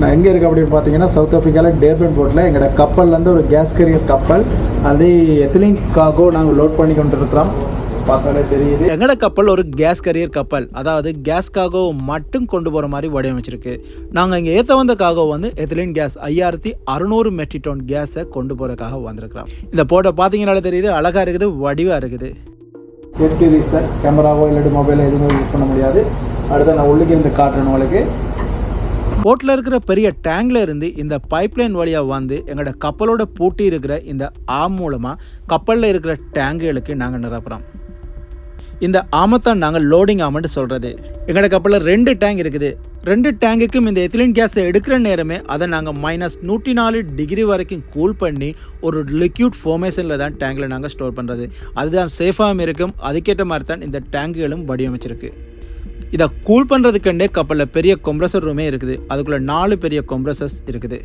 நான் எங்கே இருக்கேன் அப்படின்னு பார்த்தீங்கன்னா சவுத் ஆஃப்ரிக்காவில் டேர்பன் போர்ட்டில் எங்களோட கப்பல்லேருந்து ஒரு கேஸ் கரியர் கப்பல் அது எத்திலின் காகோ நாங்கள் லோட் பண்ணி கொண்டு இருக்கிறோம் பார்த்தாலே தெரியுது. எங்கட கப்பல் ஒரு கேஸ் கரியர் கப்பல். அதாவது கேஸ் காகோ மட்டும் கொண்டு போகிற மாதிரி வடிவமைச்சிருக்கு. நாங்கள் இங்கே ஏற்ற வந்த காகோ வந்து எத்திலின் கேஸ் ஐயாயிரத்தி அறுநூறு மெட்ரிக் டன் கேஸை கொண்டு போகிறதுக்காக வந்திருக்கிறோம். இந்த போட்டோ பார்த்தீங்கனாலே தெரியுது அழகாக இருக்குது வடிவாக இருக்குது. சேஃப்டி ரீசன் கேமராவோ இல்லாட்டி மொபைலோ எதுவுமே யூஸ் பண்ண முடியாது. அடுத்து நான் உள்ளுக்கு இருந்து காட்டுறேன் உங்களுக்கு. போட்டில் இருக்கிற பெரிய டேங்க்ல இருந்து இந்த பைப்லைன் வழியாக வந்து எங்களோட கப்பலோட பூட்டி இருக்கிற இந்த ஆம் மூலமாக கப்பலில் இருக்கிற டேங்குகளுக்கு நாங்கள் நிரப்புகிறோம் இந்த ஆமத்தான் நாங்கள் லோடிங் ஆமெண்ட் சொல்கிறது எங்களோட கப்பலில் ரெண்டு டேங்க் இருக்குது. ரெண்டு டேங்குக்கும் இந்த எத்திலின் கேஸை எடுக்கிற நேரமே அதை நாங்கள் மைனஸ் நூற்றி நாலு டிகிரி வரைக்கும் கூல் பண்ணி ஒரு லிக்யூட் ஃபார்மேஷனில் தான் டேங்கில் நாங்கள் ஸ்டோர் பண்ணுறது அதுதான் சேஃபாகவும் இருக்கும். அதுக்கேற்ற மாதிரி தான் இந்த டேங்குகளும் வடிவமைச்சிருக்கு. இதை கூல் பண்ணுறதுக்கண்டே கப்பலில் பெரிய கொம்ப்ரஸர் ரூமே இருக்குது. அதுக்குள்ளே நாலு பெரிய கொம்ப்ரஸர்ஸ் இருக்குது.